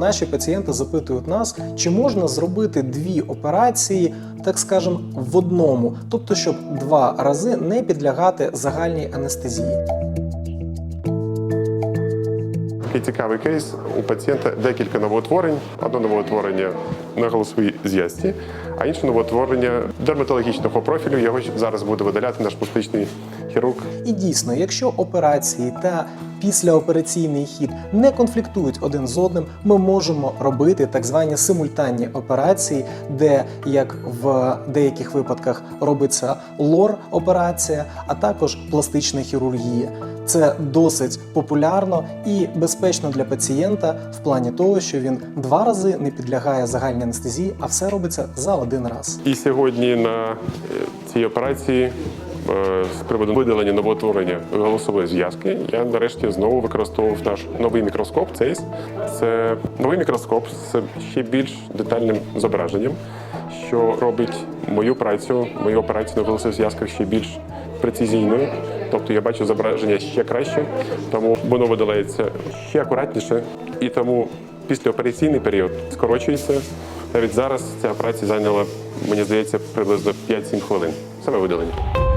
наші пацієнти запитують нас, чи можна зробити дві операції, так скажем, в одному, тобто, щоб два рази не підлягати загальній анестезії. Такий цікавий кейс. У пацієнта декілька новоутворень. Одне новоутворення на голосовій зв'язці, а інше новоутворення дерматологічного профілю. Його зараз буде видаляти наш пластичний хірург. І дійсно, якщо операції та післяопераційний хід не конфліктують один з одним, ми можемо робити так звані симультанні операції, де як в деяких випадках робиться лор-операція, а також пластична хірургія. Це досить популярно і безпечно для пацієнта в плані того, що він два рази не підлягає загальній анестезії, а все робиться за один раз. І сьогодні на е, цій операції е, з приводу видалення новоутворення голосової зв'язки я нарешті знову використовував наш новий мікроскоп. CEIS. Це новий мікроскоп з ще більш детальним зображенням, що робить мою працю, мою операцію на голосових зв'язках ще більш прецизійною. Тобто я бачу зображення ще краще, тому воно видаляється ще акуратніше, і тому післяопераційний період скорочується. Навіть зараз ця операція зайняла, мені здається, приблизно 5-7 хвилин. Саме видалення.